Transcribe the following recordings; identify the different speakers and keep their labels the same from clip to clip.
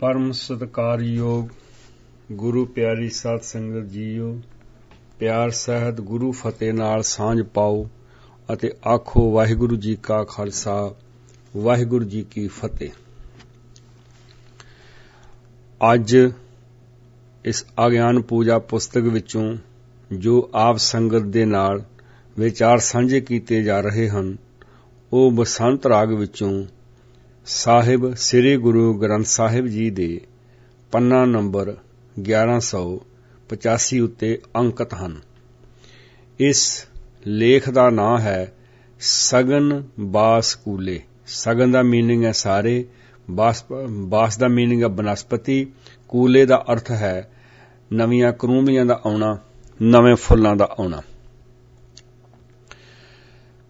Speaker 1: ਪਰਮ ਸਤਕਾਰਯੋਗ ਗੁਰੂ ਪਿਆਰੀ ਸਾਧ ਸੰਗਤ ਜੀਓ, ਪਿਆਰ ਸਹਿਤ ਗੁਰੂ ਫਤਿਹ ਨਾਲ ਸਾਂਝ ਪਾਓ ਅਤੇ ਆਖੋ ਵਾਹਿਗੁਰੂ ਜੀ ਕਾ ਖਾਲਸਾ, ਵਾਹਿਗੁਰੂ ਜੀ ਕੀ ਫਤਿਹ। ਅੱਜ ਇਸ ਅਗਿਆਨ ਪੂਜਾ ਪੁਸਤਕ ਵਿੱਚੋਂ ਜੋ ਆਪ ਸੰਗਤ ਦੇ ਨਾਲ ਵਿਚਾਰ ਸਾਂਝੇ ਕੀਤੇ ਜਾ ਰਹੇ ਹਨ, ਉਹ ਬਸੰਤ ਰਾਗ ਵਿੱਚੋਂ ਸਾਹਿਬ, ਸ੍ਰੀ ਗੁਰੂ ਗ੍ਰੰਥ ਸਾਹਿਬ ਜੀ ਦੇ ਪੰਨਾ ਨੰਬਰ 1185 ਉੱਤੇ ਅੰਕਿਤ ਹਨ। ਇਸ ਲੇਖ ਦਾ ਨਾਮ ਹੈ ਸਗਨ ਬਾਸ ਕੂਲੇ ਸਗਨ ਦਾ ਮੀਨਿੰਗ ਹੈ ਸਾਰੇ। ਬਾਸ ਬਾਸ ਦਾ ਮੀਨਿੰਗ ਹੈ ਬਨਸਪਤੀ। ਕੂਲੇ ਦਾ ਅਰਥ ਹੈ ਨਵੀਆਂ ਕਰੂਮੀਆਂ ਦਾ ਆਉਣਾ, ਨਵੇਂ ਫੁੱਲਾਂ ਦਾ ਆਉਣਾ।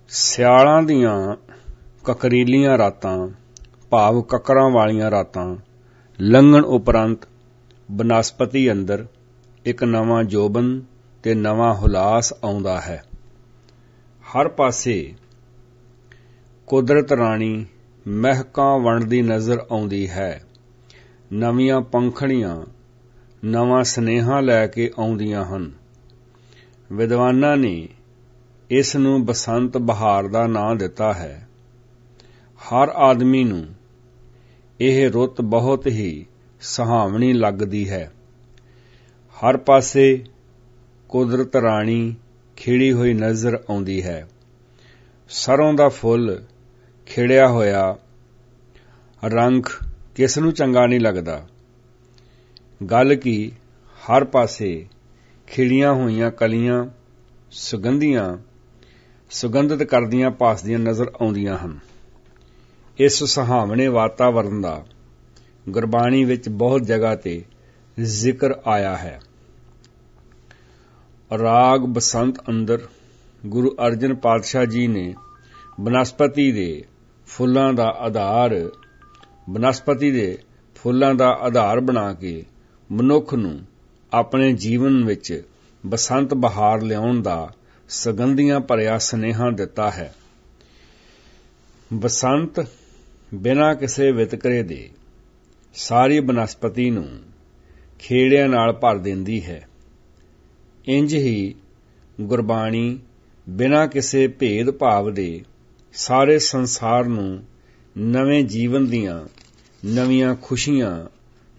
Speaker 1: ਸਿਆਲਾਂ ਦੀਆਂ ਕਕਰੀਲੀਆਂ ਰਾਤਾਂ ਭਾਵ ਕਕਰਾਂ ਵਾਲੀਆਂ ਰਾਤਾਂ, ਲੰਘਣ ਉਪਰੰਤ ਬਨਸਪਤੀ ਅੰਦਰ ਇੱਕ ਨਵਾਂ ਜੋਬਨ ਤੇ ਨਵਾਂ ਹੁਲਾਸ ਆਉਂਦਾ ਹੈ। ਹਰ ਪਾਸੇ ਕੁਦਰਤ ਰਾਣੀ ਮਹਿਕਾਂ ਵੰਡਦੀ ਨਜ਼ਰ ਆਉਂਦੀ ਹੈ। ਨਵੀਆਂ ਪੰਖੜੀਆਂ ਨਵਾਂ ਸਨੇਹਾ ਲੈ ਕੇ ਆਉਂਦੀਆਂ ਹਨ। ਵਿਦਵਾਨਾਂ ਨੇ ਇਸ ਨੂੰ ਬਸੰਤ ਬਹਾਰ ਦਾ ਨਾਂ ਦਿੱਤਾ ਹੈ। ਹਰ ਆਦਮੀ ਨੂੰ ਇਹ ਰੁੱਤ ਬਹੁਤ ਹੀ ਸੁਹਾਵਣੀ ਲੱਗਦੀ ਹੈ। ਹਰ ਪਾਸੇ ਕੁਦਰਤ ਰਾਣੀ ਖਿੜੀ ਹੋਈ ਨਜ਼ਰ ਆਉਂਦੀ ਹੈ। ਸਰੋਂ ਦਾ ਫੁੱਲ ਖਿੜਿਆ ਹੋਇਆ ਰੰਗ ਕਿਸ ਨੂੰ ਚੰਗਾ ਨਹੀਂ ਲੱਗਦਾ। ਗੱਲ ਕੀ, ਹਰ ਪਾਸੇ ਖਿੜੀਆਂ ਹੋਈਆਂ ਕਲੀਆਂ, ਸੁਗੰਧੀਆਂ, ਸੁਗੰਧਿਤ ਕਰਦੀਆਂ ਪਾਸਦੀਆਂ ਨਜ਼ਰ ਆਉਂਦੀਆਂ ਹਨ। ਇਸ ਸੁਹਾਵਣੇ ਵਾਤਾਵਰਣ ਦਾ ਗੁਰਬਾਣੀ ਵਿੱਚ ਬਹੁਤ ਜਗ੍ਹਾ ਤੇ ਜ਼ਿਕਰ ਆਇਆ ਹੈ। ਰਾਗ ਬਸੰਤ ਅੰਦਰ ਗੁਰੂ ਅਰਜਨ ਪਾਤਸ਼ਾਹ ਜੀ ਨੇ ਬਨਸਪਤੀ ਦੇ ਫੁੱਲਾਂ ਦਾ ਆਧਾਰ, ਬਨਸਪਤੀ ਦੇ ਫੁੱਲਾਂ ਦਾ ਆਧਾਰ ਬਣਾ ਕੇ ਮਨੁੱਖ ਨੂੰ ਆਪਣੇ ਜੀਵਨ ਵਿੱਚ ਬਸੰਤ ਬਹਾਰ ਲਿਆਉਣ ਦਾ ਸੁਗੰਧੀਆਂ ਭਰਿਆ ਸਨੇਹਾ ਦਿੱਤਾ ਹੈ। ਬਸੰਤ ਬਿਨਾਂ ਕਿਸੇ ਵਿਤਕਰੇ ਦੇ ਸਾਰੀ ਬਨਸਪਤੀ ਨੂੰ ਖੇੜਿਆਂ ਨਾਲ ਭਰ ਦਿੰਦੀ ਹੈ। ਇੰਜ ਹੀ ਗੁਰਬਾਣੀ ਬਿਨਾਂ ਕਿਸੇ ਭੇਦ ਭਾਵ ਦੇ ਸਾਰੇ ਸੰਸਾਰ ਨੂੰ ਨਵੇਂ ਜੀਵਨ ਦੀਆਂ ਨਵੀਆਂ ਖੁਸ਼ੀਆਂ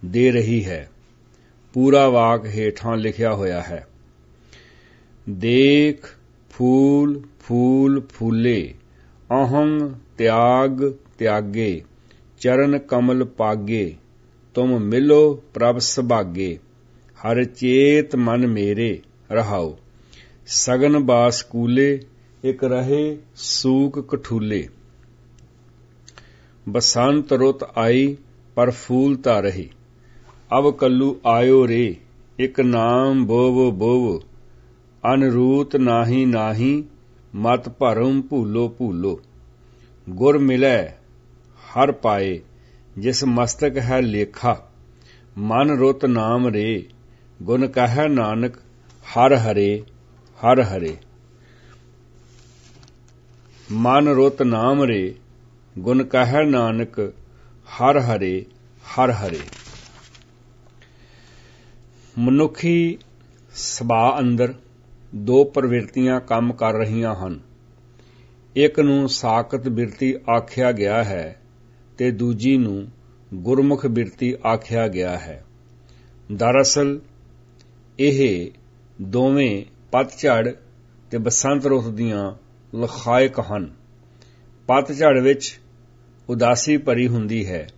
Speaker 1: ਦੇ ਰਹੀ ਹੈ। ਪੂਰਾ ਵਾਕ ਹੇਠਾਂ ਲਿਖਿਆ ਹੋਇਆ ਹੈ। ਦੇਖ, ਫੂਲ ਫੂਲ, ਫੂਲੇ ਅਹੰ ਤਿਆਗ ਤਿਆਗੇ ਚਰਨ ਕਮਲ ਪਾਗੇ ਤੁਮ ਮਿਲੋ ਪ੍ਰਭ ਸੁਭਾਗੇ ਹਰ ਚੇਤ ਮਨ ਮੇਰੇ ਰਹਾਓ ਸਗਨ ਬਾਸ ਕੂਲੇ ਇਕ ਰਹੇ ਸੂਕ ਕਠੂਲੇ ਬਸੰਤ ਰੁੱਤ ਆਈ ਪਰ ਫੂਲ ਤਾ ਰਹੀ ਅਬ ਕੱਲੂ ਆਇਓ ਰੇ ਇਕ ਨਾਮ ਬੋਵ ਬੋਵ ਅਨਰੂਤ ਨਾਹੀ ਨਾਹੀ ਮਤ ਭਰਮ ਭੂਲੋ ਭੂਲੋ ਗੁਰ ਮਿਲੈ ਹਰ ਪਾਏ, ਜਿਸ ਮਸਤਕ ਹੈ ਲੇਖਾ, ਮਨ ਰੁੱਤ ਨਾਮ ਰੇ, ਗੁਣ ਕਹੈ ਨਾਨਕ, ਹਰ ਹਰੇ ਹਰ ਹਰੇ। ਮਨ ਰੁੱਤ ਨਾਮ ਰੇ, ਗੁਣ ਕਹੈ ਨਾਨਕ, ਹਰ ਹਰੇ ਹਰ ਹਰੇ। ਮਨੁੱਖੀ ਸੁਭਾਅ ਅੰਦਰ ਦੋ ਪ੍ਰਵਿਰਤੀਆਂ ਕੰਮ ਕਰ ਰਹੀਆਂ ਹਨ। ਇੱਕ ਨੂੰ ਸਾਖਤ ਬਿਰਤੀ ਆਖਿਆ ਗਿਆ ਹੈ ਤੇ ਦੂਜੀ ਨੂੰ ਗੁਰਮੁਖ ਬਿਰਤੀ ਆਖਿਆ ਗਿਆ ਹੈ। ਦਰਅਸਲ, ਇਹ ਦੋਵੇਂ ਪਤਝੜ ਤੇ ਬਸੰਤ ਰੁੱਤ ਦੀਆਂ ਲਖਾਇਕ ਹਨ। ਪਤਝੜ ਵਿੱਚ ਉਦਾਸੀ ਭਰੀ ਹੁੰਦੀ ਹੈ।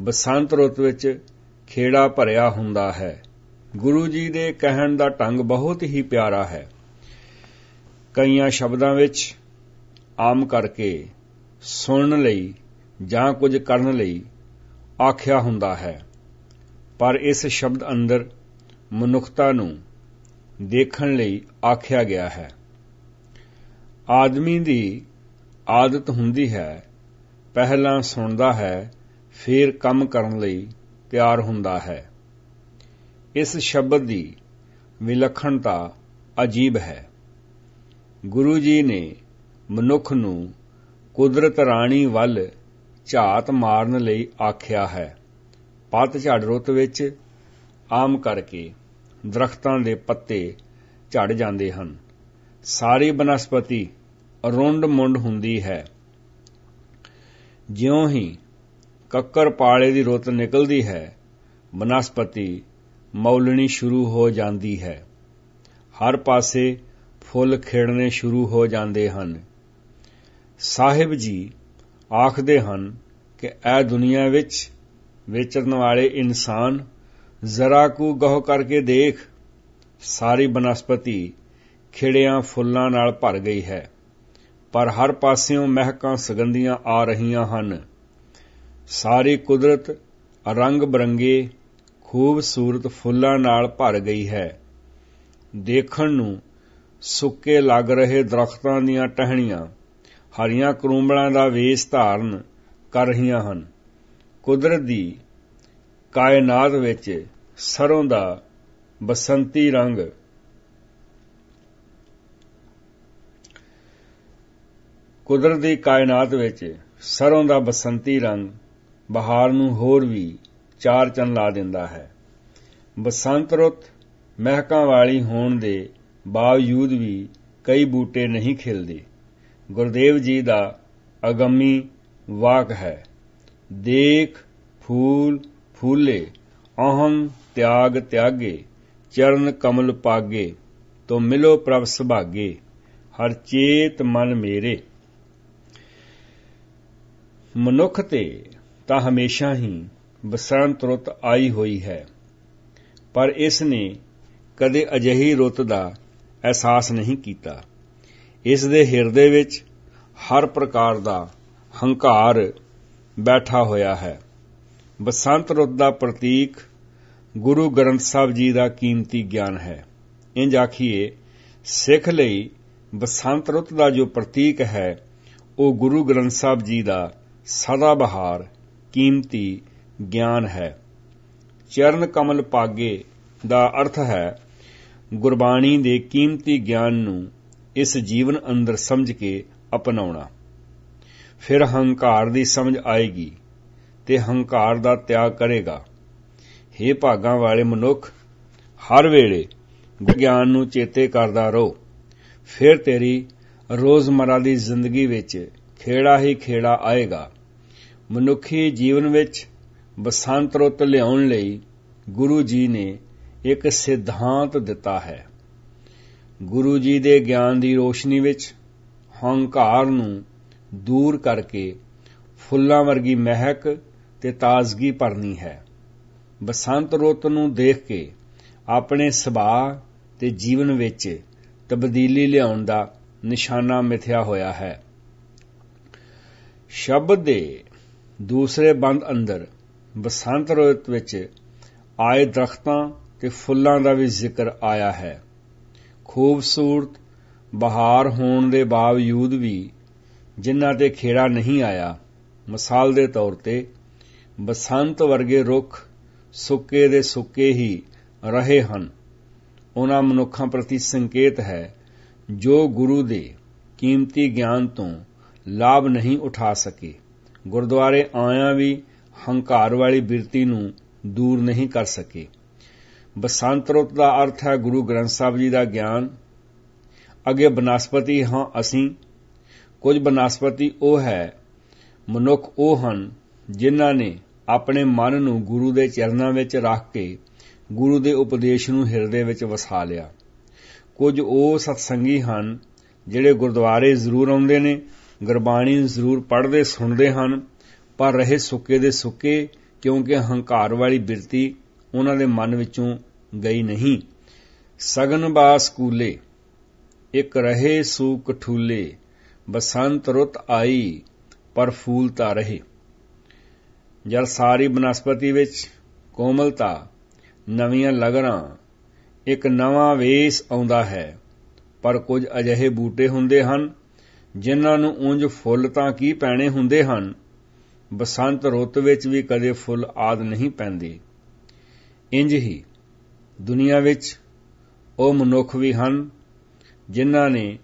Speaker 1: ਬਸੰਤ ਰੁੱਤ ਵਿੱਚ ਖੇੜਾ ਭਰਿਆ ਹੁੰਦਾ ਹੈ। ਗੁਰੂ ਜੀ ਦੇ ਕਹਿਣ ਦਾ ਢੰਗ ਬਹੁਤ ਹੀ ਪਿਆਰਾ ਹੈ। ਕਈਆਂ ਸ਼ਬਦਾਂ ਵਿੱਚ, ਆਮ ਕਰਕੇ ਸੁਣਨ ਲਈ ਜਾਂ ਕੁਝ ਕਰਨ ਲਈ ਆਖਿਆ ਹੁੰਦਾ ਹੈ। ਪਰ ਇਸ ਸ਼ਬਦ ਅੰਦਰ ਮਨੁੱਖਤਾ ਨੂੰ ਦੇਖਣ ਲਈ ਆਖਿਆ ਗਿਆ ਹੈ। ਆਦਮੀ ਦੀ ਆਦਤ ਹੁੰਦੀ ਹੈ, ਪਹਿਲਾਂ ਸੁਣਦਾ ਹੈ, ਫਿਰ ਕੰਮ ਕਰਨ ਲਈ ਤਿਆਰ ਹੁੰਦਾ ਹੈ। ਇਸ ਸ਼ਬਦ ਦੀ ਵਿਲੱਖਣਤਾ ਅਜੀਬ ਹੈ। ਗੁਰੂ ਜੀ ਨੇ ਮਨੁੱਖ ਨੂੰ ਕੁਦਰਤ ਰਾਣੀ ਵੱਲ ਝਾਤ ਮਾਰਨ ਲਈ ਆਖਿਆ ਹੈ। ਪੱਤ ਰੁੱਤ ਵਿੱਚ ਆਮ ਕਰਕੇ ਦਰਖਤਾਂ ਦੇ ਪੱਤੇ ਝੜ ਜਾਂਦੇ ਹਨ। ਸਾਰੀ ਬਨਸਪਤੀ ਅਰੁੰਡ ਮੁੰਡ ਹੁੰਦੀ ਹੈ। ਜਿਉਂ ਹੀ ਕੱਕਰ ਪਾਲੇ ਦੀ ਰੁੱਤ ਨਿਕਲਦੀ ਹੈ, ਬਨਸਪਤੀ ਮੌਲਣੀ ਸ਼ੁਰੂ ਹੋ ਜਾਂਦੀ ਹੈ। ਹਰ ਪਾਸੇ ਫੁੱਲ ਖਿੜਨੇ ਸ਼ੁਰੂ ਹੋ ਜਾਂਦੇ ਹਨ। ਸਾਹਿਬ ਜੀ ਆਖਦੇ ਹਨ ਕਿ ਇਹ ਦੁਨੀਆ ਵਿੱਚ ਵਿਚਰਨ ਵਾਲੇ ਇਨਸਾਨ ਜ਼ਰਾ ਕੁ ਗਹੁ ਕਰਕੇ ਦੇਖ, ਸਾਰੀ ਬਨਸਪਤੀ ਖਿੜਿਆਂ ਫੁੱਲਾਂ ਨਾਲ ਭਰ ਗਈ ਹੈ, ਪਰ ਹਰ ਪਾਸਿਓਂ ਮਹਿਕਾਂ ਸੁਗੰਧੀਆਂ ਆ ਰਹੀਆਂ ਹਨ। ਸਾਰੀ ਕੁਦਰਤ ਰੰਗ ਬਰੰਗੇ, ਖੂਬਸੂਰਤ ਫੁੱਲਾਂ ਨਾਲ ਭਰ ਗਈ ਹੈ। ਦੇਖਣ ਨੂੰ ਸੁੱਕੇ ਲੱਗ ਰਹੇ ਦਰਖਤਾਂ ਦੀਆਂ ਟਹਿਣੀਆਂ ਹਰੀਆਂ ਕਰੂੰਬਲਾਂ ਦਾ ਵੇਸ ਧਾਰਨ ਕਰ ਰਹੀਆਂ ਹਨ। ਕੁਦਰਤ ਦੀ ਕਾਇਨਾਤ ਵਿੱਚ ਸਰੋਂ ਦਾ ਬਸੰਤੀ ਰੰਗ। ਕੁਦਰਤ ਦੀ ਕਾਇਨਾਤ ਵਿੱਚ ਸਰੋਂ ਦਾ ਬਸੰਤੀ ਰੰਗ ਬਹਾਰ ਨੂੰ ਹੋਰ ਵੀ ਚਾਰ ਚੰਨ ਲਾ ਦਿੰਦਾ ਹੈ। ਬਸੰਤ ਰੁੱਤ ਮਹਿਕਾਂ ਵਾਲੀ ਹੋਣ ਦੇ ਬਾਵਜੂਦ ਵੀ ਕਈ ਬੂਟੇ ਨਹੀਂ ਖਿਲਦੇ। ਗੁਰਦੇਵ ਜੀ ਦਾ ਅਗੰਮੀ ਵਾਕ ਹੈ। ਦੇਖ ਫੂਲ ਫੂਲੇ, ਅਹੰ ਤਿਆਗ ਤਿਆਗੇ, ਚਰਨ ਕਮਲ ਪਾਗੇ, ਤੋ ਮਿਲੋ ਪ੍ਰਭ ਸੁਭਾਗੇ, ਹਰ ਚੇਤ ਮਨ ਮੇਰੇ। ਮਨੁੱਖ ਤੇ ਤਾਂ ਹਮੇਸ਼ਾ ਹੀ ਬਸੰਤ ਰੁੱਤ ਆਈ ਹੋਈ ਹੈ, ਪਰ ਇਸ ਨੇ ਕਦੇ ਅਜਿਹੀ ਰੁੱਤ ਦਾ ਅਹਿਸਾਸ ਨਹੀਂ ਕੀਤਾ। ਇਸ ਦੇ ਹਿਰਦੇ ਵਿੱਚ ਹਰ ਪ੍ਰਕਾਰ ਦਾ ਹੰਕਾਰ ਬੈਠਾ ਹੋਇਆ ਹੈ। ਬਸੰਤ ਰੁੱਤ ਦਾ ਪ੍ਰਤੀਕ ਗੁਰੂ ਗ੍ਰੰਥ ਸਾਹਿਬ ਜੀ ਦਾ ਕੀਮਤੀ ਗਿਆਨ ਹੈ। ਇੰਜ ਆਖੀਏ, ਸਿੱਖ ਲਈ ਬਸੰਤ ਰੁੱਤ ਦਾ ਜੋ ਪ੍ਰਤੀਕ ਹੈ, ਉਹ ਗੁਰੂ ਗ੍ਰੰਥ ਸਾਹਿਬ ਜੀ ਦਾ ਸਦਾ ਬਹਾਰ ਕੀਮਤੀ ਗਿਆਨ ਹੈ। ਚਰਨ ਕਮਲ ਪਾਗੇ ਦਾ ਅਰਥ ਹੈ ਗੁਰਬਾਣੀ ਦੇ ਕੀਮਤੀ ਗਿਆਨ ਨੂੰ ਇਸ ਜੀਵਨ ਅੰਦਰ ਸਮਝ ਕੇ ਅਪਣਾਉਣਾ। ਫਿਰ ਹੰਕਾਰ ਦੀ ਸਮਝ ਆਏਗੀ ਤੇ ਹੰਕਾਰ ਦਾ ਤਿਆਗ ਕਰੇਗਾ। हे ਭਾਗਾਂ ਵਾਲੇ ਮਨੁੱਖ, ਹਰ ਵੇਲੇ ਵਿਗਿਆਨ ਨੂੰ ਚੇਤੇ ਕਰਦਾ ਰਹੋ। ਫਿਰ ਤੇਰੀ ਰੋਜ਼ਮਰਾ ਦੀ ਜ਼ਿੰਦਗੀ ਵਿੱਚ ਖੇੜਾ ਹੀ ਖੇੜਾ ਆਏਗਾ। ਮਨੁੱਖੀ ਜੀਵਨ ਵਿੱਚ ਬਸੰਤ ਰੁੱਤ ਲਿਆਉਣ ਲਈ ਗੁਰੂ ਜੀ ਨੇ ਇੱਕ ਸਿਧਾਂਤ ਦਿੱਤਾ ਹੈ। ਗੁਰੂ ਜੀ ਦੇ ਗਿਆਨ ਦੀ ਰੋਸ਼ਨੀ ਵਿੱਚ ਹੰਕਾਰ ਨੂੰ ਦੂਰ ਕਰਕੇ ਫੁੱਲਾਂ ਵਰਗੀ ਮਹਿਕ ਤੇ ਤਾਜ਼ਗੀ ਭਰਨੀ ਹੈ। ਬਸੰਤ ਰੁੱਤ ਨੂੰ ਦੇਖ ਕੇ ਆਪਣੇ ਸੁਭਾਅ ਤੇ ਜੀਵਨ ਵਿੱਚ ਤਬਦੀਲੀ ਲਿਆਉਣ ਦਾ ਨਿਸ਼ਾਨਾ ਮਿਥਿਆ ਹੋਇਆ ਹੈ। ਸ਼ਬਦ ਦੇ ਦੂਸਰੇ ਬੰਦ ਅੰਦਰ ਬਸੰਤ ਰੁੱਤ ਵਿੱਚ ਆਏ ਦਰਖਤਾਂ ਤੇ ਫੁੱਲਾਂ ਦਾ ਵੀ ਜ਼ਿਕਰ ਆਇਆ ਹੈ। ਖੂਬਸੂਰਤ ਬਹਾਰ ਹੋਣ ਦੇ ਬਾਵਜੂਦ ਵੀ ਜਿਨ੍ਹਾਂ ਤੇ ਖੇੜਾ ਨਹੀਂ ਆਇਆ, ਮਿਸਾਲ ਦੇ ਤੌਰ ਤੇ ਬਸੰਤ ਵਰਗੇ ਰੁੱਖ ਸੁੱਕੇ ਦੇ ਸੁੱਕੇ ਹੀ ਰਹੇ ਹਨ। ਉਹਨਾਂ ਮਨੁੱਖਾਂ ਪ੍ਰਤੀ ਸੰਕੇਤ ਹੈ, ਜੋ ਗੁਰੂ ਦੇ ਕੀਮਤੀ ਗਿਆਨ ਤੋਂ ਲਾਭ ਨਹੀਂ ਉਠਾ ਸਕੇ। ਗੁਰਦੁਆਰੇ ਆਇਆਂ ਵੀ ਹੰਕਾਰ ਵਾਲੀ ਬਿਰਤੀ ਨੂੰ ਦੂਰ ਨਹੀਂ ਕਰ ਸਕੇ। ਬਸੰਤ ਰੁੱਤ ਦਾ ਅਰਥ ਹੈ ਗੁਰੂ ਗ੍ਰੰਥ ਸਾਹਿਬ ਜੀ ਦਾ ਗਿਆਨ। ਅੱਗੇ ਬਨਸਪਤੀ ਹਾਂ ਅਸੀਂ। ਕੁਝ ਬਨਸਪਤੀ ਉਹ ਹੈ, ਮਨੁੱਖ ਉਹ ਹਨ ਜਿਨ੍ਹਾਂ ਨੇ ਆਪਣੇ ਮਨ ਨੂੰ ਗੁਰੂ ਦੇ ਚਰਨਾਂ ਵਿੱਚ ਰੱਖ ਕੇ ਗੁਰੂ ਦੇ ਉਪਦੇਸ਼ ਨੂੰ ਹਿਰਦੇ ਵਿੱਚ ਵਸਾ ਲਿਆ। ਕੁਝ ਉਹ ਸਤਸੰਗੀ ਹਨ ਜਿਹੜੇ ਗੁਰਦੁਆਰੇ ਜ਼ਰੂਰ ਆਉਂਦੇ ਨੇ, ਗੁਰਬਾਣੀ ਜ਼ਰੂਰ ਪੜ੍ਹਦੇ, ਸੁਣਦੇ ਹਨ, ਪਰ ਰਹੇ ਸੁੱਕੇ ਦੇ ਸੁੱਕੇ ਕਿਉਂਕਿ ਹੰਕਾਰ ਵਾਲੀ ਬਿਰਤੀ ਉਹਨਾਂ ਦੇ ਮਨ ਵਿੱਚੋਂ ਗਈ ਨਹੀਂ। ਸਗਨ ਬਾਸ ਕੂਲੇ ਇੱਕ ਰਹੇ ਸੂ ਕਠੂਲੇ ਬਸੰਤ ਰੁੱਤ ਆਈ, ਪਰ ਫੂਲਤਾ ਰਹੇ। ਜਦ ਸਾਰੀ ਬਨਸਪਤੀ ਵਿੱਚ ਕੋਮਲਤਾ, ਨਵੀਆਂ ਲਗਰਾਂ ਇੱਕ ਨਵਾਂ ਵੇਸ ਆਉਂਦਾ ਹੈ, ਪਰ ਕੁਝ ਅਜਿਹੇ ਬੂਟੇ ਹੁੰਦੇ ਹਨ, ਜਿਨ੍ਹਾਂ ਨੂੰ ਉਂਝ ਫੁੱਲ ਤਾਂ ਕੀ ਪੈਣੇ ਹੁੰਦੇ ਹਨ, ਬਸੰਤ ਰੁੱਤ ਵਿੱਚ ਵੀ ਕਦੇ ਫੁੱਲ ਆਦ ਨਹੀਂ ਪੈਂਦੇ। ਇੰਜ ਹੀ ਦੁਨੀਆ ਵਿੱਚ ਉਹ ਮਨੁੱਖ ਵੀ ਹਨ ਜਿਨ੍ਹਾਂ ਨੇ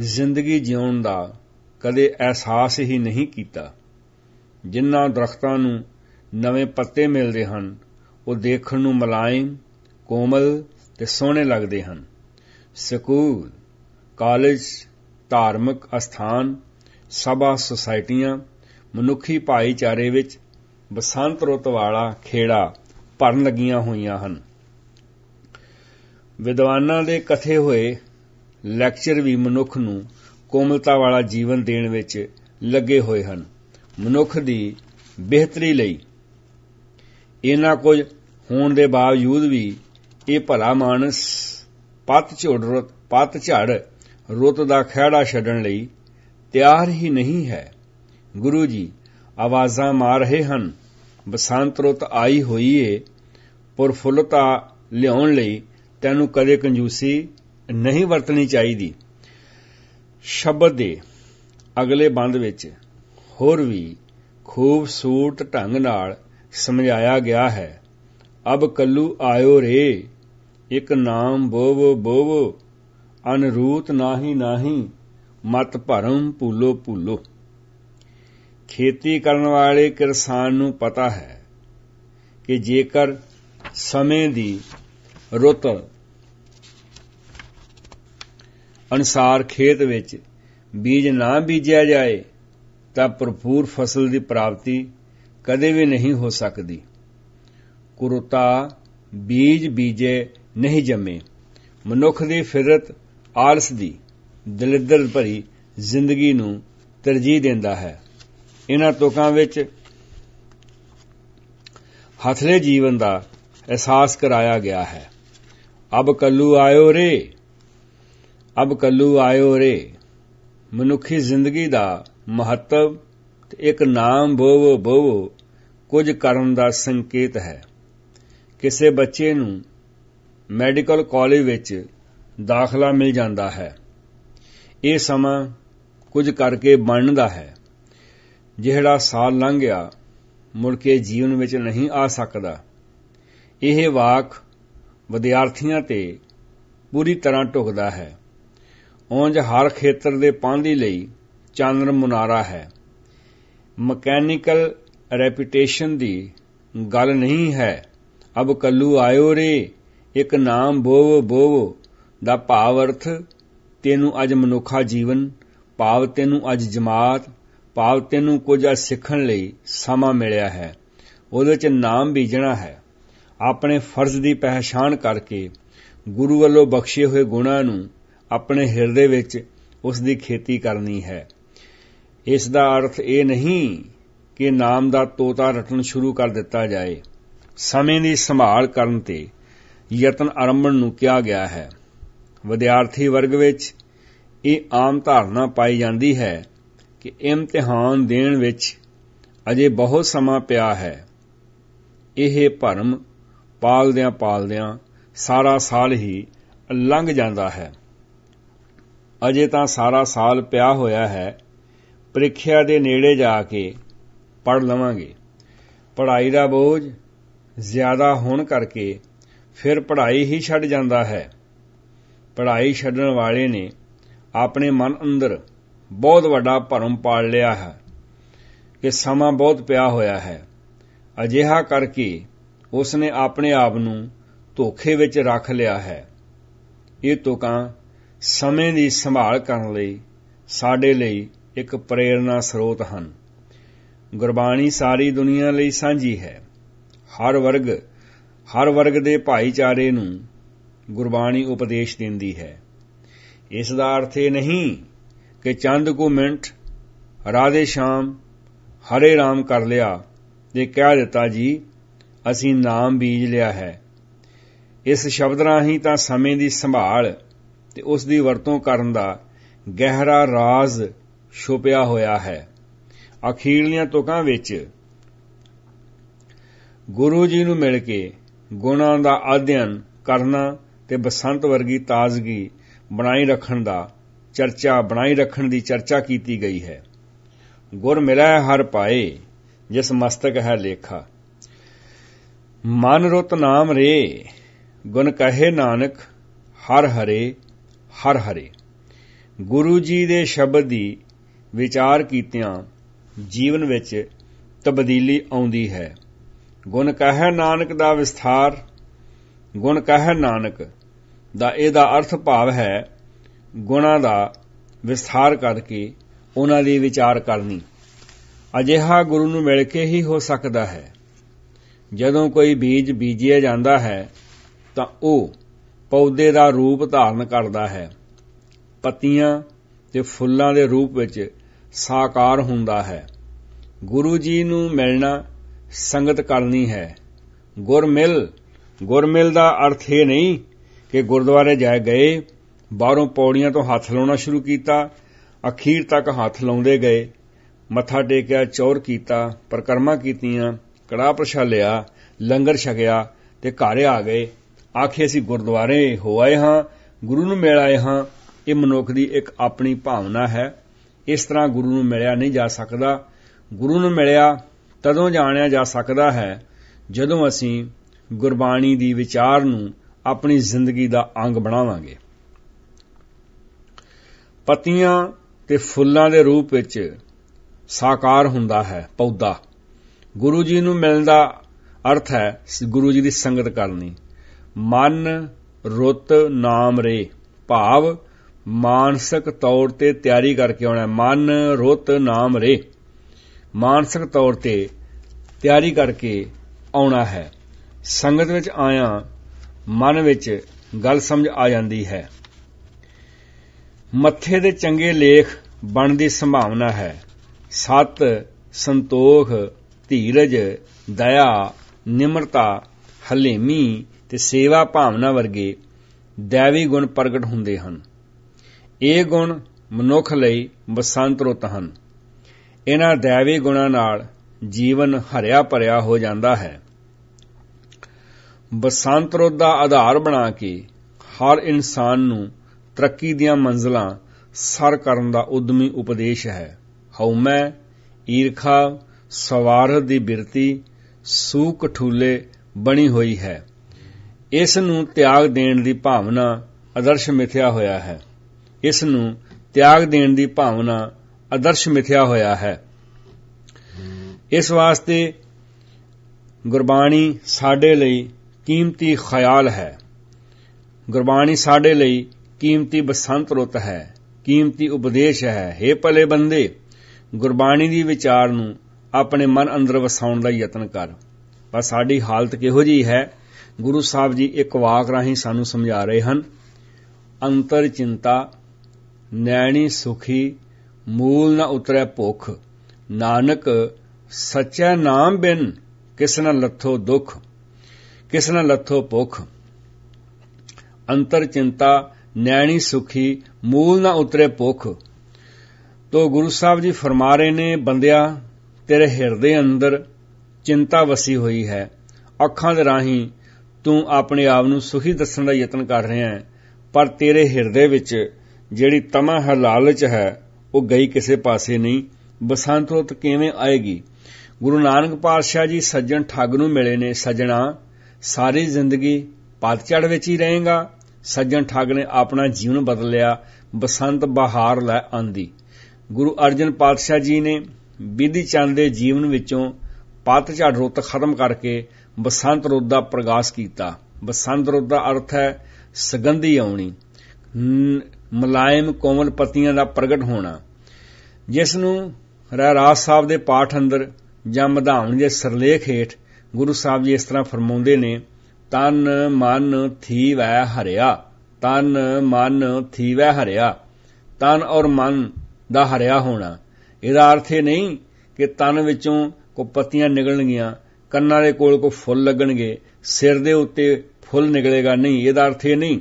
Speaker 1: ਜ਼ਿੰਦਗੀ ਜਿਉਣ ਦਾ ਕਦੇ ਅਹਿਸਾਸ ਹੀ ਨਹੀਂ ਕੀਤਾ। ਜਿਨ੍ਹਾਂ ਦਰਖਤਾਂ ਨੂੰ ਨਵੇਂ ਪੱਤੇ ਮਿਲਦੇ ਹਨ, ਉਹ ਦੇਖਣ ਨੂੰ ਮਲਾਇਮ, ਕੋਮਲ ਤੇ ਸੋਹਣੇ ਲੱਗਦੇ ਹਨ। ਸਕੂਲ, ਕਾਲਜ, ਧਾਰਮਿਕ ਅਸਥਾਨ, ਸਭਾ ਸੁਸਾਇਟੀਆਂ, ਮਨੁੱਖੀ ਭਾਈਚਾਰੇ ਵਿੱਚ ਬਸੰਤ ਰੁੱਤ ਵਾਲਾ ਖੇੜਾ ਭਰਨ ਲੱਗੀਆਂ ਹੋਈਆਂ ਹਨ। ਵਿਦਵਾਨਾਂ ਦੇ ਕਥੇ ਹੋਏ ਲੈਕਚਰ ਵੀ ਮਨੁੱਖ ਨੂੰ ਕੋਮਲਤਾ ਵਾਲਾ ਜੀਵਨ ਦੇਣ ਵਿੱਚ ਲੱਗੇ ਹੋਏ ਹਨ। ਮਨੁੱਖ ਦੀ ਬਿਹਤਰੀ ਲਈ ਇਹਨਾਂ ਕੁਝ ਹੋਣ ਦੇ ਬਾਵਜੂਦ ਵੀ ਇਹ ਭਲਾ ਮਾਨਸ ਪੱਤ ਝੜ ਰੁੱਤ ਪੱਤ ਝੜ ਰੁੱਤ ਦਾ ਖਿਹੜਾ ਛੱਡਣ ਲਈ ਤਿਆਰ ਹੀ ਨਹੀਂ ਹੈ। ਗੁਰੂ ਜੀ, ਆਵਾਜ਼ਾਂ ਮਾਰ ਰਹੇ ਹਨ, ਬਸੰਤ ਰੁੱਤ ਆਈ ਹੋਈ ਏ, ਪੁਰਫੁੱਲਤਾ ਲਿਆਉਣ ਲਈ ਤੈਨੂੰ ਕਦੇ ਕੰਜੂਸੀ ਨਹੀਂ ਵਰਤਣੀ ਚਾਹੀਦੀ। ਸ਼ਬਦ ਦੇ ਅਗਲੇ ਬੰਦ ਵਿੱਚ ਹੋਰ ਵੀ ਖੂਬਸੂਰਤ ਢੰਗ ਨਾਲ ਸਮਝਾਇਆ ਗਿਆ ਹੈ। ਅਬ ਕੱਲੂ ਆਇਓ ਰੇ, ਇਕ ਨਾਮ ਬੋਵੋ ਬੋਵੋ, ਅਨਰੂਤ ਨਾਹੀ ਨਾਹੀ, ਮਤ ਭਰਮ ਭੂਲੋ ਭੂਲੋ। ਖੇਤੀ ਕਰਨ ਵਾਲੇ ਕਿਸਾਨ ਨੂੰ ਪਤਾ ਹੈ ਕਿ ਜੇਕਰ ਸਮੇਂ ਦੀ ਰੁੱਤ ਅਨਸਾਰ ਖੇਤ ਵਿੱਚ ਬੀਜ ਨਾ ਬੀਜਿਆ ਜਾਏ, ਤਾਂ ਭਰਪੂਰ ਫਸਲ ਦੀ ਪ੍ਰਾਪਤੀ ਕਦੇ ਵੀ ਨਹੀਂ ਹੋ ਸਕਦੀ। ਕੁਰਤਾ ਬੀਜ ਬੀਜੇ ਨਹੀਂ ਜੰਮੇ। ਮਨੁੱਖ ਦੀ ਫਿਰਤ ਆਲਸ ਦੀ ਦਲਿੱਦਰ ਭਰੀ ਜ਼ਿੰਦਗੀ ਨੂੰ ਤਰਜੀਹ ਦਿੰਦਾ ਹੈ। ਇਹਨਾਂ ਤੁਕਾਂ ਵਿੱਚ ਹਥਲੇ ਜੀਵਨ ਦਾ ਅਹਿਸਾਸ ਕਰਾਇਆ ਗਿਆ ਹੈ। ਅਬ ਕੱਲੂ ਆਇਓ ਰੇ। ਅਬ ਕੱਲੂ ਆਇਓ ਰੇ। ਮਨੁੱਖੀ ਜ਼ਿੰਦਗੀ ਦਾ ਮਹੱਤਵ ਤੇ ਇੱਕ ਨਾਮ ਬੋਵੋ ਬੋਵੋ ਕੁਝ ਕਰਨ ਦਾ ਸੰਕੇਤ ਹੈ। ਕਿਸੇ ਬੱਚੇ ਨੂੰ ਮੈਡੀਕਲ ਕਾਲਜ ਵਿੱਚ ਦਾਖਲਾ ਮਿਲ ਜਾਂਦਾ ਹੈ। ਇਹ ਸਮਾਂ ਕੁਝ ਕਰਕੇ ਬਣਦਾ ਹੈ, ਜਿਹੜਾ ਸਾਲ ਲੰਘ ਗਿਆ, ਮੁੜ ਕੇ ਜੀਵਨ ਵਿੱਚ ਨਹੀਂ ਆ ਸਕਦਾ। ਇਹ ਵਾਕ ਵਿਦਿਆਰਥੀਆਂ ਤੇ ਪੂਰੀ ਤਰ੍ਹਾਂ ਢੁਕਦਾ ਹੈ। ਉਂਝ ਹਰ ਖੇਤਰ ਦੇ ਪਾਂਧੀ ਲਈ ਚਾਨਣ ਮੁਨਾਰਾ ਹੈ। ਮਕੈਨੀਕਲ ਰੈਪਿਊਟੇਸ਼ਨ ਦੀ ਗੱਲ ਨਹੀਂ ਹੈ। ਅਬ ਕੱਲੂ ਆਇਓ ਰੇ, ਇੱਕ ਨਾਮ ਬੋਵ ਬੋਵ, ਦਾ ਭਾਵ ਅਰਥ, ਤੈਨੂੰ ਅੱਜ ਮਨੁੱਖਾ ਜੀਵਨ, ਭਾਵ ਤੈਨੂੰ ਅੱਜ ਜਮਾਤ, ਭਾਵ ਤੈਨੂੰ ਕੁਝ ਸਿੱਖਣ ਲਈ ਸਮਾਂ ਮਿਲਿਆ ਹੈ। ਉਹਦੇ ਚ ਨਾਮ ਬੀਜਣਾ ਹੈ। ਆਪਣੇ ਫਰਜ਼ ਦੀ ਪਹਿਚਾਣ ਕਰਕੇ ਗੁਰੂ ਵੱਲੋਂ ਬਖਸ਼ੇ ਹੋਏ ਗੁਣਾਂ ਨੂੰ ਆਪਣੇ ਹਿਰਦੇ ਵਿੱਚ ਉਸ ਦੀ ਖੇਤੀ ਕਰਨੀ ਹੈ। ਇਸ ਦਾ ਅਰਥ ਇਹ ਨਹੀਂ ਕਿ ਨਾਮ ਦਾ ਤੋਤਾ ਰਟਣ ਸ਼ੁਰੂ ਕਰ ਦਿੱਤਾ ਜਾਏ। ਸਮੇਂ ਦੀ ਸੰਭਾਲ ਕਰਨ ਤੇ ਯਤਨ ਆਰੰਭਣ ਨੂੰ ਕਿਹਾ ਗਿਆ ਹੈ। ਵਿਦਿਆਰਥੀ ਵਰਗ ਵਿੱਚ ਇਹ ਆਮ ਧਾਰਨਾ ਪਾਈ ਜਾਂਦੀ ਹੈ ਕਿ ਇਮਤਿਹਾਨ ਦੇਣ ਵਿੱਚ ਅਜੇ ਬਹੁਤ ਸਮਾਂ ਪਿਆ ਹੈ। ਇਹ ਭਰਮ ਪਾਲਦਿਆਂ ਪਾਲਦਿਆਂ ਸਾਰਾ ਸਾਲ ਹੀ ਲੰਘ ਜਾਂਦਾ ਹੈ। ਅਜੇ ਤਾਂ ਸਾਰਾ ਸਾਲ ਪਿਆ ਹੋਇਆ ਹੈ। ਪ੍ਰੀਖਿਆ ਦੇ ਨੇੜੇ ਜਾ ਕੇ ਪੜ ਲਵਾਂਗੇ। ਪੜ੍ਹਾਈ ਦਾ ਬੋਝ ਜ਼ਿਆਦਾ ਹੋਣ ਕਰਕੇ ਫਿਰ ਪੜ੍ਹਾਈ ਹੀ ਛੱਡ ਜਾਂਦਾ ਹੈ। ਪੜ੍ਹਾਈ ਛੱਡਣ ਵਾਲੇ ਨੇ ਆਪਣੇ ਮਨ ਅੰਦਰ ਬਹੁਤ ਵੱਡਾ ਭਰਮ ਪਾਲ ਲਿਆ ਹੈ ਕਿ ਸਮਾਂ ਬਹੁਤ ਪਿਆ ਹੋਇਆ ਹੈ। ਅਜਿਹਾ ਕਰਕੇ ਉਸ ਨੇ ਆਪਣੇ ਆਪ ਨੂੰ ਧੋਖੇ ਵਿੱਚ ਰੱਖ ਲਿਆ ਹੈ। ਇਹ ਤੁਕਾਂ ਸਮੇਂ ਦੀ ਸੰਭਾਲ ਕਰਨ ਲਈ ਸਾਡੇ ਲਈ ਇੱਕ ਪ੍ਰੇਰਣਾ ਸਰੋਤ ਹਨ। ਗੁਰਬਾਣੀ ਸਾਰੀ ਦੁਨੀਆ ਲਈ ਸਾਂਝੀ ਹੈ। ਹਰ ਵਰਗ ਹਰ ਵਰਗ ਦੇ ਭਾਈਚਾਰੇ ਨੂੰ ਗੁਰਬਾਣੀ ਉਪਦੇਸ਼ ਦਿੰਦੀ ਹੈ। ਇਸ ਦਾ ਅਰਥ ਇਹ ਨਹੀਂ ਕਿ ਚੰਦ ਕੋ ਮਿੰਟ, ਰਾਧੇ ਸ਼ਾਮ, ਹਰੇ ਰਾਮ ਕਰ ਲਿਆ ਤੇ ਕਹਿ ਦਿੱਤਾ, ਜੀ, ਅਸੀਂ ਨਾਮ ਬੀਜ ਲਿਆ ਹੈ। ਇਸ ਸ਼ਬਦ ਰਾਹੀਂ ਤਾਂ ਸਮੇਂ ਦੀ ਸੰਭਾਲ ਤੇ ਉਸ ਦੀ ਵਰਤੋਂ ਕਰਨ ਦਾ ਗਹਿਰਾ ਰਾਜ਼ ਛੁਪਿਆ ਹੋਇਆ ਹੈ। ਅਖੀਰਲੀਆਂ ਤੁਕਾਂ ਵਿੱਚ ਗੁਰੂ ਜੀ ਨੂੰ ਮਿਲ ਕੇ ਗੁਣਾਂ ਦਾ ਅਧਿਐਨ ਕਰਨਾ ਤੇ ਬਸੰਤ ਵਰਗੀ ਤਾਜ਼ਗੀ ਬਣਾਈ ਰੱਖਣ ਦਾ, ਚਰਚਾ ਬਣਾਈ ਰੱਖਣ ਦੀ ਚਰਚਾ ਕੀਤੀ ਗਈ ਹੈ। ਗੁਰ ਮਿਲੈ ਹਰ ਪਾਏ, ਜਿਸ ਮਸਤਕ ਹੈ ਲੇਖਾ। ਮਨ ਰੁਤ ਨਾਮ ਰੇ, ਗੁਣ ਕਹੇ ਨਾਨਕ, ਹਰ ਹਰੇ ਹਰ ਹਰੇ। ਗੁਰੂ ਜੀ ਦੇ ਸ਼ਬਦ ਦੀ ਵਿਚਾਰ ਕੀਤਿਆਂ ਜੀਵਨ ਵਿੱਚ ਤਬਦੀਲੀ ਆਉਂਦੀ ਹੈ। ਗੁਣ ਕਹੈ ਨਾਨਕ ਦਾ ਵਿਸਥਾਰ, ਗੁਣ ਕਹੈ ਨਾਨਕ ਦਾ ਇਹਦਾ ਅਰਥ ਭਾਵ ਹੈ ਗੁਣਾ ਦਾ ਵਿਸਥਾਰ ਕਰਕੇ ਉਹਨਾਂ ਦੀ ਵਿਚਾਰ ਕਰਨੀ। ਅਜਿਹਾ ਗੁਰੂ ਨੂੰ ਮਿਲ ਕੇ ਹੀ ਹੋ ਸਕਦਾ ਹੈ। ਜਦੋਂ ਕੋਈ ਬੀਜ ਬੀਜਿਆ ਜਾਂਦਾ ਹੈ ਤਾਂ ਉਹ ਪੌਦੇ ਦਾ ਰੂਪ ਧਾਰਨ ਕਰਦਾ ਹੈ। ਪੱਤੀਆਂ ਤੇ ਫੁੱਲਾਂ ਦੇ ਰੂਪ ਵਿੱਚ ਸਾਕਾਰ ਹੁੰਦਾ ਹੈ। ਗੁਰੂ ਜੀ ਨੂੰ ਮਿਲਣਾ ਸੰਗਤ ਕਰਨੀ ਹੈ। ਗੁਰਮਿਲ ਗੁਰਮਿਲ ਦਾ ਅਰਥ ਇਹ ਨਹੀਂ ਕਿ ਗੁਰਦੁਆਰੇ ਜਾ ਗਏ, ਬਾਹਰੋਂ ਪੌੜੀਆਂ ਤੋਂ ਹੱਥ ਲਾਉਣਾ ਸ਼ੁਰੂ ਕੀਤਾ, ਅਖੀਰ ਤੱਕ ਹੱਥ ਲਾਉਂਦੇ ਗਏ, ਮੱਥਾ ਟੇਕਿਆ, ਚੌਰ ਕੀਤਾ, ਪ੍ਰਕਰਮਾ ਕੀਤੀਆਂ ਕੜਾ ਪ੍ਰਸ਼ਾ ਲਿਆ ਲੰਗਰ ਛਕਿਆ ਤੇ ਘਰ ਆ ਗਏ। ਆਖੇ ਅਸੀਂ ਗੁਰਦੁਆਰੇ ਹੋ ਆਏ ਹਾਂ, ਗੁਰੂ ਨੂੰ ਮਿਲ ਆਏ ਹਾਂ, ਇਹ ਮਨੁੱਖ ਦੀ ਇੱਕ ਆਪਣੀ ਭਾਵਨਾ ਹੈ। ਇਸ ਤਰ੍ਹਾਂ ਗੁਰੂ ਨੂੰ ਮਿਲਿਆ ਨਹੀਂ ਜਾ ਸਕਦਾ। ਗੁਰੂ ਨੂੰ ਮਿਲਿਆ ਤਦੋਂ ਜਾਣਿਆ ਜਾ ਸਕਦਾ ਹੈ ਜਦੋਂ ਅਸੀਂ ਗੁਰਬਾਣੀ ਦੀ ਵਿਚਾਰ ਨੂੰ ਆਪਣੀ ਜ਼ਿੰਦਗੀ ਦਾ ਅੰਗ ਬਣਾਵਾਂਗੇ। ਪਤੀਆਂ ਤੇ ਫੁੱਲਾਂ ਦੇ ਰੂਪ ਵਿੱਚ ਸਾਕਾਰ ਹੁੰਦਾ ਹੈ, ਪੌਦਾ। ਗੁਰੂ ਜੀ ਨੂੰ ਮਿਲਣ ਦਾ ਅਰਥ ਹੈ ਗੁਰੂ ਜੀ ਦੀ ਸੰਗਤ ਕਰਨੀ। ਮਨ ਰੁੱਤ ਨਾਮ ਰੇ, ਭਾਵ ਮਾਨਸਿਕ ਤੌਰ ਤੇ ਤਿਆਰੀ ਕਰਕੇ ਆਉਣਾ ਮਨ ਰੁੱਤ ਨਾਮ ਰੇ, ਮਾਨਸਿਕ ਤੌਰ ਤੇ ਤਿਆਰੀ ਕਰਕੇ ਆਉਣਾ ਹੈ। ਸੰਗਤ ਵਿੱਚ ਆਇਆ ਮਨ ਵਿੱਚ ਗੱਲ ਸਮਝ ਆ ਜਾਂਦੀ ਹੈ। ਮੱਥੇ ਦੇ ਚੰਗੇ ਲੇਖ ਬਣ ਦੀ ਸੰਭਾਵਨਾ ਹੈ। ਸਤ ਸੰਤੋਖ, ਧੀਰਜ, ਦਇਆ, ਨਿਮਰਤਾ, ਹਲੇਮੀ ਤੇ ਸੇਵਾ ਭਾਵਨਾ ਵਰਗੇ ਦੇਵੀ ਗੁਣ ਪ੍ਰਗਟ ਹੁੰਦੇ ਹਨ। ਇਹ ਗੁਣ ਮਨੁੱਖ ਲਈ ਬਸੰਤ ਰੁੱਤ ਹਨ। ਇਹਨਾਂ ਦੇਵੀ ਗੁਣਾਂ ਨਾਲ ਜੀਵਨ ਹਰਿਆ ਭਰਿਆ ਹੋ ਜਾਂਦਾ ਹੈ। ਬਸੰਤ ਰੁੱਤ ਦਾ ਆਧਾਰ ਬਣਾ ਕੇ ਹਰ ਇਨਸਾਨ ਨੂੰ ਤਰੱਕੀ ਦੀਆਂ ਮੰਜ਼ਲਾਂ ਸਰ ਕਰਨ ਦਾ ਉਦਮੀ ਉਪਦੇਸ਼ ਹੈ। ਹਉਮੈ, ਈਰਖਾ, ਸਵਾਰਥ ਦੀ ਬਿਰਤੀ ਸੂਕ ਠੂਲੇ ਬਣੀ ਹੋਈ ਹੈ। ਇਸ ਨੂੰ ਤਿਆਗ ਦੇਣ ਦੀ ਭਾਵਨਾ ਆਦਰਸ਼ ਮਿਥਿਆ ਹੋਇਆ ਹੈ। ਇਸ ਨੂੰ ਤਿਆਗ ਦੇਣ ਦੀ ਭਾਵਨਾ ਆਦਰਸ਼ ਮਿਥਿਆ ਹੋਇਆ ਹੈ। ਇਸ ਵਾਸਤੇ ਗੁਰਬਾਣੀ ਸਾਡੇ ਲਈ ਕੀਮਤੀ ਖਿਆਲ ਹੈ। ਗੁਰਬਾਣੀ ਸਾਡੇ ਲਈ ਕੀਮਤੀ ਬਸੰਤ ਰੁੱਤ ਹੈ। ਕੀਮਤੀ ਉਪਦੇਸ਼ ਹੈ। हे ਭਲੇ ਬੰਦੇ, ਗੁਰਬਾਣੀ ਦੀ ਵਿਚਾਰ ਨੂੰ ਆਪਣੇ ਮਨ ਅੰਦਰ ਵਸਾਉਣ ਦਾ ਯਤਨ ਕਰ। ਪਰ ਸਾਡੀ ਹਾਲਤ ਕਿਹੋ ਜੀ ਹੈ? ਗੁਰੂ ਸਾਹਿਬ ਜੀ ਇੱਕ ਵਾਕ ਰਾਹੀਂ ਸਾਨੂੰ ਸਮਝਾ ਰਹੇ ਹਨ। ਅੰਤਰ ਚਿੰਤਾ, ਨੈਣੀ ਸੁਖੀ, ਮੂਲ ਨਾ ਉਤਰੈ ਭੁਖ, ਨਾਨਕ ਸੱਚਾ ਨਾਮ ਬਿਨ ਕਿਸ ਨਾ ਲੱਥੋ ਦੁਖ, ਕਿਸ ਨਾ ਲੱਥੋ ਭੁਖ। ਅੰਤਰ ਚਿੰਤਾ, ਨੈਣੀ ਸੁਖੀ, ਮੂਲ ਨਾ ਉਤਰੇ ਭੁਖ। ਤੋ ਗੁਰੂ ਸਾਹਿਬ ਜੀ ਫਰਮਾ ਰਹੇ ਨੇ, ਬੰਦਿਆ, ਤੇਰੇ ਹਿਰਦੇ ਅੰਦਰ ਚਿੰਤਾ ਵਸੀ ਹੋਈ ਹੈ, ਅੱਖਾਂ ਦੇ ਰਾਹੀਂ ਤੂੰ ਆਪਣੇ ਆਪ ਨੂੰ ਸੁਖੀ ਦੱਸਣ ਦਾ ਯਤਨ ਕਰ ਰਿਹਾ ਹੈ, ਪਰ ਤੇਰੇ ਹਿਰਦੇ ਵਿੱਚ ਜਿਹੜੀ ਤਮਾ ਹੈ ਲਾਲਚ ਹੈ, ਉਹ ਗਈ ਕਿਸੇ ਪਾਸੇ ਨਹੀਂ। ਬਸੰਤ ਰੁੱਤ ਕਿਵੇਂ ਆਏਗੀ? ਗੁਰੂ ਨਾਨਕ ਪਾਤਸ਼ਾਹ ਜੀ ਸੱਜਣ ਠੱਗ ਨੂੰ ਮਿਲੇ ਨੇ, ਸਜਣਾ, ਸਾਰੀ ਜ਼ਿੰਦਗੀ ਪਤਝੜ ਵਿੱਚ ਹੀ ਰਹੇਗਾ। ਸੱਜਣ ਠੱਗ ਨੇ ਆਪਣਾ ਜੀਵਨ ਬਦਲਿਆ, ਬਸੰਤ ਬਹਾਰ ਲੈ ਆਂਦੀ। ਗੁਰੂ ਅਰਜਨ ਪਾਤਸ਼ਾਹ ਜੀ ਨੇ ਵਿਧੀ ਚੰਦ ਦੇ ਜੀਵਨ ਵਿੱਚੋਂ ਪਤਝੜ ਰੁੱਤ ਖਤਮ ਕਰਕੇ ਬਸੰਤ ਰੁੱਤ ਦਾ ਪ੍ਰਗਾਸ ਕੀਤਾ। ਬਸੰਤ ਰੁੱਤ ਦਾ ਅਰਥ ਹੈ ਸਗੰਧੀ ਆਉਣੀ। ਮਲਾਇਮ ਕੋਮਲ ਪੱਤੀਆਂ ਦਾ ਪ੍ਰਗਟ ਹੋਣਾ। ਜਿਸ ਨੂੰ ਰਹਿਰਾਸ ਸਾਹਿਬ ਦੇ ਪਾਠ ਅੰਦਰ ਜਾਂ ਮਧਾਵਣ ਦੇ ਸਰਲੇਖ ਹੇਠ ਗੁਰੂ ਸਾਹਿਬ ਜੀ ਇਸ ਤਰ੍ਹਾਂ ਫਰਮਾਉਂਦੇ ਨੇ, ਤਨ, ਮਨ ਥੀਵੈ ਹਰਿਆ। ਤਨ, ਮਨ ਥੀਵੈ ਹਰਿਆ। ਤਨ ਔਰ ਮਨ ਦਾ ਹਰਿਆ ਹੋਣਾ। ਇਹਦਾ ਅਰਥ ਇਹ ਨਹੀਂ ਕਿ ਤਨ ਵਿੱਚੋਂ ਕੋ ਪੱਤੀਆਂ ਨਿਕਲਣਗੀਆਂ। ਕੰਨਾਂ ਦੇ ਕੋਲ ਕੋ ਫੁੱਲ ਲੱਗਣਗੇ, ਸਿਰ ਦੇ ਉੱਤੇ ਫੁੱਲ ਨਿਕਲੇਗਾ, ਨਹੀਂ, ਇਹਦਾ ਅਰਥ ਇਹ ਨਹੀਂ।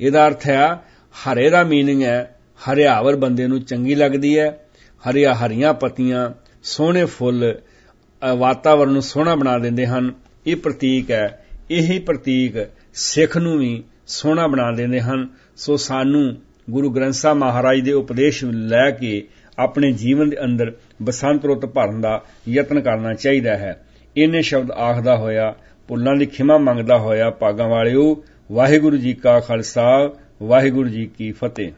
Speaker 1: ਇਹਦਾ ਅਰਥ ਹੈ, ਹਰੇ ਦਾ ਮੀਨਿੰਗ ਹੈ, ਹਰਿਆਵਰ ਬੰਦੇ ਨੂੰ ਚੰਗੀ ਲੱਗਦੀ ਹੈ, ਹਰੀਆਂ ਹਰੀਆਂ ਪੱਤੀਆਂ, ਸੋਹਣੇ ਫੁੱਲ ਵਾਤਾਵਰਣ ਨੂੰ ਸੋਹਣਾ ਬਣਾ ਦਿੰਦੇ ਹਨ। ਇਹ ਪ੍ਰਤੀਕ ਹੈ, ਇਹੀ ਪ੍ਰਤੀਕ ਸਿੱਖ ਨੂੰ ਵੀ ਸੋਹਣਾ ਬਣਾ ਦਿੰਦੇ ਹਨ। ਸੋ ਸਾਨੂੰ ਗੁਰੂ ਗ੍ਰੰਥ ਸਾਹਿਬ ਮਹਾਰਾਜ ਦੇ ਉਪਦੇਸ਼ ਲੈ ਕੇ ਆਪਣੇ ਜੀਵਨ ਦੇ ਅੰਦਰ ਬਸੰਤ ਰੁੱਤ ਭਰਨ ਦਾ ਯਤਨ ਕਰਨਾ ਚਾਹੀਦਾ ਹੈ। ਇਹਨੇ ਸ਼ਬਦ ਆਖਦਾ ਹੋਇਆ, ਭੁੱਲਾਂ ਦੀ ਖਿਮਾ ਮੰਗਦਾ ਹੋਇਆ ਪਾਗਾਂ ਵਾਲਿਓ, ਵਾਹਿਗੁਰੂ ਜੀ ਕਾ ਖਾਲਸਾ, ਵਾਹਿਗੁਰੂ ਜੀ ਕੀ ਫਤਿਹ।